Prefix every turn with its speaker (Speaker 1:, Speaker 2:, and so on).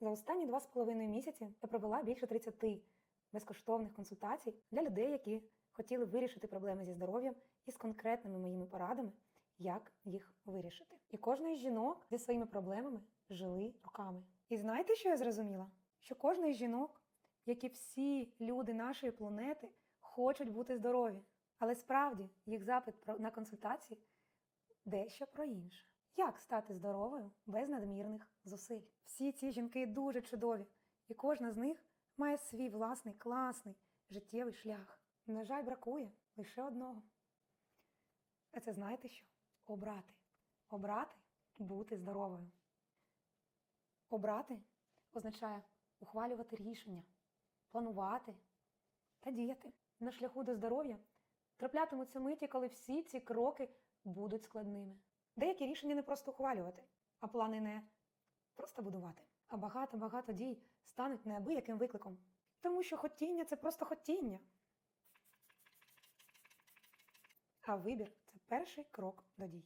Speaker 1: За останні два з половиною місяці я провела більше 30 безкоштовних консультацій для людей, які хотіли вирішити проблеми зі здоров'ям із конкретними моїми порадами, як їх вирішити. І кожна із жінок зі своїми проблемами жили роками. І знаєте, що я зрозуміла? Що кожна із жінок, як і всі люди нашої планети, хочуть бути здорові. Але справді їх запит на консультації дещо про інше. Як стати здоровою без надмірних зусиль? Всі ці жінки дуже чудові, і кожна з них має свій власний класний життєвий шлях. На жаль, бракує лише одного. А це знаєте що? Обрати. Обрати бути здоровою. Обрати означає ухвалювати рішення, планувати та діяти. На шляху до здоров'я траплятимуться миті, коли всі ці кроки будуть складними. Деякі рішення не просто ухвалювати, а плани не просто будувати. А багато-багато дій стануть неабияким викликом. Тому що хотіння це просто хотіння. А вибір це перший крок до дій.